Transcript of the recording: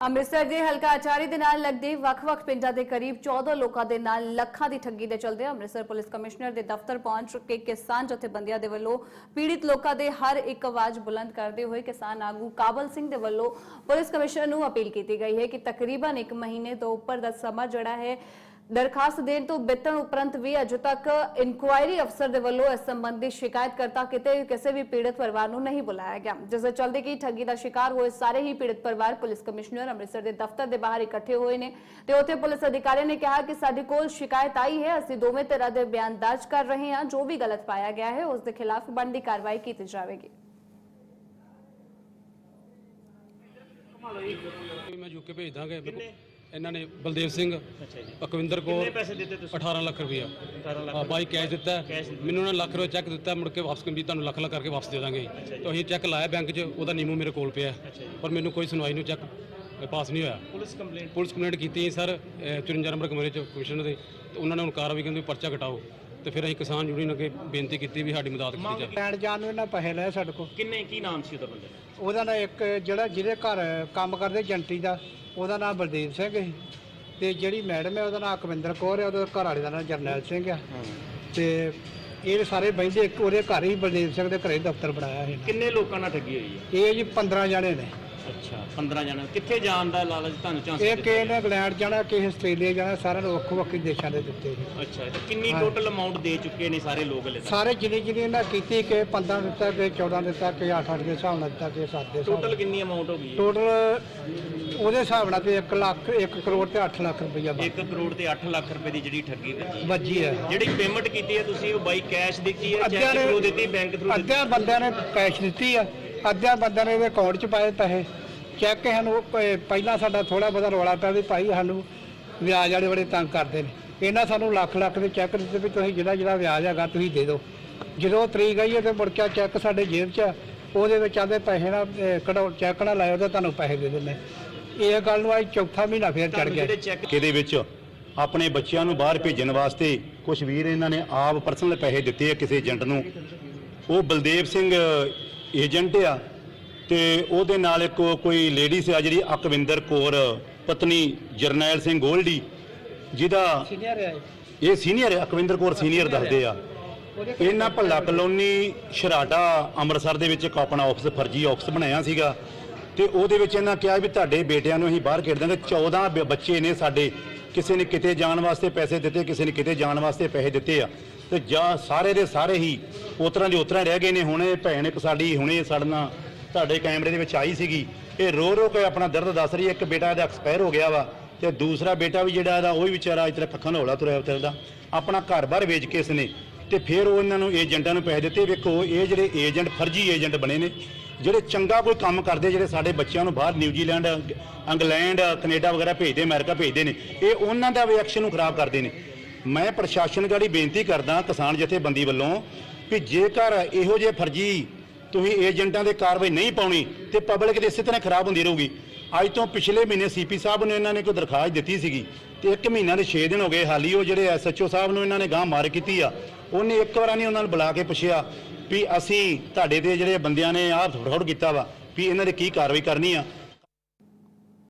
ਅੰਮ੍ਰਿਤਸਰ ਦੇ ਹਲਕਾ ਆਚਾਰੀ ਦੇ ਨਾਲ ਲੱਗਦੇ ਵੱਖ-ਵੱਖ ਪਿੰਡਾਂ ਦੇ ਕਰੀਬ 14 ਲੋਕਾਂ ਦੇ ਨਾਲ ਲੱਖਾਂ ਦੀ ਠੱਗੀ ਦੇ ਚਲਦੇ ਅੰਮ੍ਰਿਤਸਰ ਪੁਲਿਸ ਕਮਿਸ਼ਨਰ ਦੇ ਦਫ਼ਤਰ ਪਹੁੰਚ ਕੇ ਕਿਸਾਨ ਜਥੇਬੰਦੀਆਂ ਦੇ ਵੱਲੋਂ ਪੀੜਿਤ ਲੋਕਾਂ ਦੇ ਹਰ ਇੱਕ ਆਵਾਜ਼ ਬੁਲੰਦ ਕਰਦੇ ਹੋਏ ਕਿਸਾਨ ਆਗੂ ਕਾਬਲ ਸਿੰਘ ਦੇ ਵੱਲੋਂ ਪੁਲਿਸ ਕਮਿਸ਼ਨਰ ਨੂੰ ਅਪੀਲ ਕੀਤੀ ਗਈ ਹੈ ਕਿ ਤਕਰੀਬਨ 1 ਮਹੀਨੇ ਤੋਂ ਉੱਪਰ ਦਾ ਸਮਾਂ ਜਿਹੜਾ ਹੈ ਦਰਖਾਸਤ ਦੇਣ ਤੋਂ ਬਿਤਣ ਉਪਰੰਤ ਵੀ ਅਜੇ ਤੱਕ ਇਨਕੁਆਇਰੀ ਅਫਸਰ ਦੇ ਵੱਲੋਂ ਇਸ ਸੰਬੰਧੀ ਸ਼ਿਕਾਇਤ ਕਰਤਾ ਕਿਤੇ ਕਿਸੇ ਵੀ ਪੀੜਤ ਪਰਿਵਾਰ ਨੂੰ ਨਹੀਂ ਬੁਲਾਇਆ ਗਿਆ। ਜਿਸ ਦੇ ਚਲਦੇ ਕਿ ਠੱਗੀ ਦਾ ਸ਼ਿਕਾਰ ਹੋਏ ਸਾਰੇ ਹੀ ਪੀੜਤ ਪਰਿਵਾਰ ਪੁਲਿਸ ਕਮਿਸ਼ਨਰ ਅੰਮ੍ਰਿਤਸਰ ਦੇ ਦਫ਼ਤਰ ਦੇ ਬਾਹਰ ਇਕੱਠੇ ਹੋਏ ਨੇ ਤੇ ਉੱਥੇ ਪੁਲਿਸ ਅਧਿਕਾਰੀ ਨੇ ਕਿਹਾ ਕਿ ਸਾਡੇ ਕੋਲ ਸ਼ਿਕਾਇਤ ਆਈ ਹੈ। ਅਸੀਂ ਦੋਵੇਂ ਤਰ੍ਹਾਂ ਦੇ ਬਿਆਨ ਦਰਜ ਕਰ ਰਹੇ ਹਾਂ। ਜੋ ਵੀ ਗਲਤ ਪਾਇਆ ਗਿਆ ਹੈ ਉਸ ਦੇ ਖਿਲਾਫ ਬਣਦੀ ਕਾਰਵਾਈ ਕੀਤੀ ਜਾਵੇਗੀ। ਮੈਂ ਯੂਕੇ ਭੇਜ ਦਾਂਗੇ। ਇਹਨਾਂ ਨੇ ਬਲਦੇਵ ਸਿੰਘ ਅੱਛਾ ਜੀ। ਅਕਵਿੰਦਰ ਕਿੰਨੇ ਕੌਰ ਪੈਸੇ ਦਿੱਤੇ ਤੁਸੀਂ? 18 ਲੱਖ ਰੁਪਇਆ 18 ਲੱਖ ਆ ਬਾਈ ਕੈਸ਼ ਦਿੱਤਾ। ਹੈ। ਕੈਸ਼ ਦਿੱਤਾ। ਮੈਨੂੰ ਉਹਨਾਂ ਨੇ ਲੱਖ ਰੁਪਏ ਚੈੱਕ ਦਿੱਤਾ ਮੁੜ ਕੇ ਵਾਪਸ ਕੰਪਨੀ ਤੁਹਾਨੂੰ ਲੱਖ ਲੱਖ ਕਰਕੇ ਵਾਪਸ ਦੇ ਦਾਂਗੇ। ਤੇ ਅਸੀਂ ਚੈੱਕ ਲਾਇਆ ਬੈਂਕ 'ਚ ਉਹਦਾ ਨੀਮੋ ਮੇਰੇ ਕੋਲ ਪਿਆ। ਹੈ। ਅੱਛਾ ਜੀ। ਪਰ ਮੈਨੂੰ ਕੋਈ ਸੁਣਵਾਈ ਨਹੀਂ ਚੈੱਕ ਪਾਸ ਨਹੀਂ ਹੋਇਆ। ਪੁਲਿਸ ਕੰਪਲੇਂਟ ਪੁਲਿਸ ਕੰਪਲੇਂਟ ਕੀਤੀ ਸਰ 54 ਨੰਬਰ ਕਮਰੇ 'ਚ ਕਮਿਸ਼ਨਰ ਦੇ। ਤੇ ਉਹਨਾਂ ਨੇ ਹੁਣ ਕਾਰਵਾਈ ਕਹਿੰਦੇ ਵੀ ਪਰਚਾ ਕਟਾਓ ਤੇ ਫਿਰ ਅਸੀਂ ਕਿਸਾਨ ਯੂਨੀਅਨ ਅੱਗੇ ਬੇਨਤੀ ਕੀਤੀ ਵੀ ਸਾਡੀ ਮਦਦ ਕੀਤੀ ਜਾਵੇ। ਲੈਣ ਜਾਣ ਨੂੰ ਇਹਨਾਂ ਪੈਸੇ ਲਏ ਸਾਡੇ ਕੋਲ। ਕਿੰਨੇ ਕੀ ਨਾਮ ਸੀ ਉਹਦਾ ਬੰਦੇ ਦਾ? ਉਹਦਾ ਨਾਂ ਇੱਕ ਜਿਹੜਾ ਜਿਹਦੇ ਘਰ ਕੰਮ ਕਰਦੇ ਜੰਟੀ ਦਾ। ਉਹਦਾ ਨਾਮ ਬਲਦੇਵ ਸਿੰਘ ਸੀ। ਤੇ ਜਿਹੜੀ ਮੈਡਮ ਹੈ ਉਹਦਾ ਨਾਮ ਅਕਵਿੰਦਰ ਕੌਰ ਹੈ ਉਹਦੇ ਘਰ ਵਾਲੇ ਦਾ ਨਾਮ ਜਰਨੈਲ ਸਿੰਘ ਆ। ਤੇ ਇਹ ਸਾਰੇ ਬੈਂਦੇ ਇੱਕ ਉਹਦੇ ਘਰ ਹੀ ਬਲਦੇਵ ਸਿੰਘ ਦੇ ਘਰੇ ਦਫ਼ਤਰ ਬਣਾਇਆ ਸੀ ਕਿੰਨੇ ਲੋਕਾਂ ਨਾਲ ਠੱਗੀ ਹੋਈ ਹੈ? ਇਹ ਜੀ 15 ਜਣੇ ਨੇ। ਅੱਛਾ 15 ਜਣੇ। ਕਿੱਥੇ ਜਾਣ ਦਾ ਲਾਲਚ ਤੁਹਾਨੂੰ ਚਾਂਸ ਇਹ ਕਿਸੇ ਨੇ ਇੰਗਲੈਂਡ ਜਾਣਾ ਕਿਸੇ ਆਸਟ੍ਰੇਲੀਆ ਜਾਣਾ ਸਾਰਿਆਂ ਨੂੰ ਵੱਖੋ ਵੱਖਰੇ ਦੇਸ਼ਾਂ ਦੇ ਦਿੱਤੇ ਨੇ ਅੱਛਾ ਤੇ ਕਿੰਨੀ ਹਾਂ। ਟੋਟਲ ਅਮਾਉਂਟ ਦੇ ਚੁੱਕੇ ਨੇ ਸਾਰੇ ਲੋਕ ਹਲੇ ਤੱਕ? ਸਾਰੇ ਜਿੰਨੀ ਜਿੰਨੀ ਇਹਨਾਂ ਕੀਤੀ ਕਿ 15 ਦਿੱਤਾ ਕਿ 14 ਦਿੱਤਾ ਕਿ 8 8 ਦੇ ਹਿਸਾਬ ਨਾਲ ਦਿੱਤਾ ਕਿ 7 ਦੇ ਹਿਸਾਬ ਟੋਟਲ ਨਾਲ। ਕਿੰਨੀ ਅਮਾਉਂਟ ਹੋ ਗਈ ਟੋਟਲ ਉਹਦੇ ਹਿਸਾਬ ਨਾਲ ਤੇ 1 ਲੱਖ 1 ਕਰੋੜ ਤੇ 8 ਲੱਖ ਰੁਪਈਆ ਬਣ- 1 ਕਰੋੜ ਤੇ 8 ਲੱਖ ਰੁਪਏ ਦੀ ਜਿਹੜੀ ਠੱਗੀ ਵੱਜੀ ਹੈ। ਵੱਜੀ ਹੈ। ਜਿਹੜੀ ਪੇਮੈਂਟ ਕੀਤੀ ਹੈ ਤੁਸੀਂ ਉਹ ਬਾਈ ਕੈਸ਼ ਦਿੱਤੀ ਹੈ ਅੱਧਿਆਂ ਚੈੱਕ ਨੇ- ਥਰੂ ਦਿੱਤੀ ਬੈਂਕ ਥਰੂ ਦਿੱਤੀ? ਅੱਧਿਆਂ ਬੰਦਿਆਂ ਨੇ ਕੈਸ਼ ਦਿੱਤੀ ਆ ਅੱਧਿਆਂ ਬੰਦਿਆਂ ਨੇ ਇਹਦੇ ਅਕਾਊਂਟ 'ਚ ਪਾਏ ਪੈਸੇ। ਚੈੱਕ ਸਾਨੂੰ ਪ- ਪਹਿਲਾਂ ਸਾਡਾ ਥੋੜਾ ਬਹੁਤਾ ਰੌਲਾ ਪਿਆ ਵੀ ਭਾਈ ਸਾਨੂੰ ਵਿਆਜ ਵਾਲੇ ਬੜੇ ਤੰਗ ਕਰਦੇ ਨੇ। ਇਹਨਾਂ ਸਾਨੂੰ ਲੱਖ ਲੱਖ ਦੇ ਚੈੱਕ ਦਿੱਤੇ ਵੀ ਤੁਸੀਂ ਜਿਹੜਾ ਜਿਹੜਾ ਵਿਆਜ ਹੈਗਾ ਤੁਸੀਂ ਦੇ ਦਿਓ। ਜਦੋਂ ਤਰੀਕ ਆਈ ਹੈ ਤੇ ਮੁੜ ਕੇ ਚੈੱਕ ਸਾਡੇ ਜੇਬ 'ਚ ਆ, ਉਹਦੇ ਵਿੱਚ ਆਦੇ ਪੈਸੇ ਨਾ ਅਹ, ਕਢਾਓ ਚੈੱਕ ਨਾ ਲਾਇਓ ਤੇ ਤੁਹਾਨੂੰ ਪੈਸੇ ਦੇ ਦਿੰਦੇ। ਇਹ ਗੱਲ ਨੂੰ ਅੱਜ ਚੌਥਾ ਮਹੀਨਾ ਫੇਰ ਚੜ ਗਿਆ। ਚੈੱਕ ਇਹਦੇ ਵਿੱਚ? ਆਪਣੇ ਬੱਚਿਆਂ ਨੂੰ ਬਾਹਰ ਭੇਜਣ ਵਾਸਤੇ ਕੁਝ ਵੀਰ ਇਹਨਾਂ ਨੇ ਆਪ ਪਰਸਨਲ ਪੈਸੇ ਦਿੱਤੇ ਆ ਕਿਸੇ ਏਜੰਟ ਨੂੰ। ਉਹ ਬਲਦੇਵ ਸਿੰਘ ਏਜੰਟ ਆ ਤੇ ਉਹਦੇ ਨਾਲ ਇੱਕ ਕੋਈ ਲੇਡੀ ਸੀ ਆ ਜਿਹੜੀ ਅਕਵਿੰਦਰ ਕੌਰ ਪਤਨੀ ਜਰਨੈਲ ਸਿੰਘ ਗੋਲਡੀ ਜਿਹਦਾ ਸੀਨੀਅਰ ਹੈ ਇਹ। ਸੀਨੀਅਰ ਹੈ ਅਕਵਿੰਦਰ ਕੌਰ ਸੀਨੀਅਰ ਦੱਸਦੇ ਆ। ਇਹਨਾਂ ਭੱਲਾ ਕਲੋਨੀ ਸ਼ਰਾਟਾ ਅੰਮ੍ਰਿਤਸਰ ਦੇ ਵਿੱਚ ਇੱਕ ਆਪਣਾ ਆਫਿਸ ਫਰਜ਼ੀ ਆਫਿਸ ਬਣਾਇਆ ਸੀਗਾ। ਤੇ ਉਹਦੇ ਵਿੱਚ ਇਹਨਾਂ ਕਿਹਾ ਵੀ ਤੁਹਾਡੇ ਬੇਟਿਆਂ ਨੂੰ ਅਸੀਂ ਬਾਹਰ ਖੇਡ ਦਾਂਗੇ 14 ਬ- ਬੱਚੇ ਨੇ ਸਾਡੇ। ਕਿਸੇ ਨੇ ਕਿਤੇ ਜਾਣ ਵਾਸਤੇ ਪੈਸੇ ਦਿੱਤੇ ਕਿਸੇ ਨੇ ਕਿਤੇ ਜਾਣ ਵਾਸਤੇ ਪੈਸੇ ਦਿੱਤੇ ਆ। ਤੇ ਜਾਂ ਸਾਰੇ ਦੇ ਸਾਰੇ ਹੀ ਉਤਰਾਂ ਦੇ ਉਤਰਾਂ ਰਹਿ ਗਏ ਨੇ, ਹੁਣੇ ਭੈਣ ਇੱਕ ਸਾਡੀ, ਹੁਣੇ ਸਾਡੇ ਨਾਲ ਤੁਹਾਡੇ ਕੈਮਰੇ ਦੇ ਵਿੱਚ ਆਈ ਸੀਗੀ। ਇਹ ਰੋ ਰੋ ਕੇ ਆਪਣਾ ਦਰਦ ਦੱਸ ਰਹੀ ਹੈ, ਇੱਕ ਬੇਟਾ ਇਹਦਾ ਐਕਸਪਾਇਰ ਹੋ ਗਿਆ ਵਾ ਤੇ ਦੂਸਰਾ ਬੇਟਾ ਵੀ ਜਿਹੜਾ ਇਹਦਾ, ਉਹ ਵੀ ਵਿਚਾਰਾ ਇਸ ਤਰ੍ਹਾਂ ਕੱਖਾਂ ਨਾਲ ਹੌਲਾ ਤੁਰਿਆ ਫਿਰਦਾ ਆਪਣਾ ਘਰ-ਬਾਰ ਵੇਚ ਕੇ ਇਸਨੇ ਤੇ ਫਿਰ ਉਹ ਇਹਨਾਂ ਨੂੰ ਏਜੰਟਾਂ ਨੂੰ ਪੈਸੇ ਦਿੱਤੇ। ਵੇਖੋ, ਇਹ ਜਿਹੜੇ ਏਜੰਟ, ਫਰਜ਼ੀ ਏਜੰਟ ਬਣੇ ਨੇ, ਜਿਹੜੇ ਚੰਗਾ ਕੋਈ ਕੰਮ ਕਰਦੇ, ਜਿਹੜੇ ਸਾਡੇ ਬੱਚਿਆਂ ਨੂੰ ਬਾਹਰ ਨਿਊਜ਼ੀਲੈਂਡ, ਇੰਗਲੈਂਡ, ਕੈਨੇਡਾ ਵਗੈਰਾ ਭੇਜਦੇ, ਅਮਰੀਕਾ ਭੇਜਦੇ ਨੇ, ਇਹ ਉਹਨਾਂ ਦਾ ਵੀ ਐਕਸ਼ਨ ਨੂੰ ਖਰਾਬ ਕਰਦੇ ਨੇ। ਮੈਂ ਪ੍ਰਸ਼ਾਸਨ ਗਾੜੀ ਬੇਨਤੀ ਕਰਦਾ, ਕਿਸਾਨ ਜਥੇਬੰਦੀ ਵੱਲੋਂ ਕਿ ਜੇਕਰ ਇਹੋ ਜਿਹੇ ਫਰਜ਼ੀ ਤੁਸੀਂ ਏਜੰਟਾਂ ਦੇ ਕਾਰਵਾਈ ਨਹੀਂ ਪਾਉਣੀ ਤੇ ਪਬਲਿਕ ਦੇ ਇਸੇ ਤਰ੍ਹਾਂ ਖਰਾਬ ਹੁੰਦੀ ਰਹੂਗੀ। ਅੱਜ ਤੋਂ ਪਿਛਲੇ ਮਹੀਨੇ ਸੀਪੀ ਸਾਹਿਬ ਨੂੰ ਇਹਨਾਂ ਨੇ ਕੋਈ ਦਰਖਾਸਤ ਦਿੱਤੀ ਸੀਗੀ ਤੇ ਇੱਕ ਮਹੀਨਾ ਦੇ 6 ਦਿਨ ਹੋ ਗਏ। ਹਾਲੀ ਉਹ ਜਿਹੜੇ ਐਸਐਚਓ ਸਾਹਿਬ ਨੂੰ ਇਹਨਾਂ ਨੇ ਗਾਂ ਮਾਰ ਕੀਤੀ ਆ, ਉਹਨੇ ਇੱਕ ਵਾਰ ਨਹੀਂ ਉਹਨਾਂ ਨੂੰ ਬੁਲਾ ਕੇ ਪੁੱਛਿਆ ਵੀ ਅਸੀਂ ਤੁਹਾਡੇ ਦੇ ਜਿਹੜੇ ਬੰਦਿਆਂ ਨੇ ਆਹ ਫਰੋਡ ਕੀਤਾ ਵਾ, ਵੀ ਇਹਨਾਂ ਦੇ ਕੀ ਕਾਰਵਾਈ ਕਰਨੀ ਆ।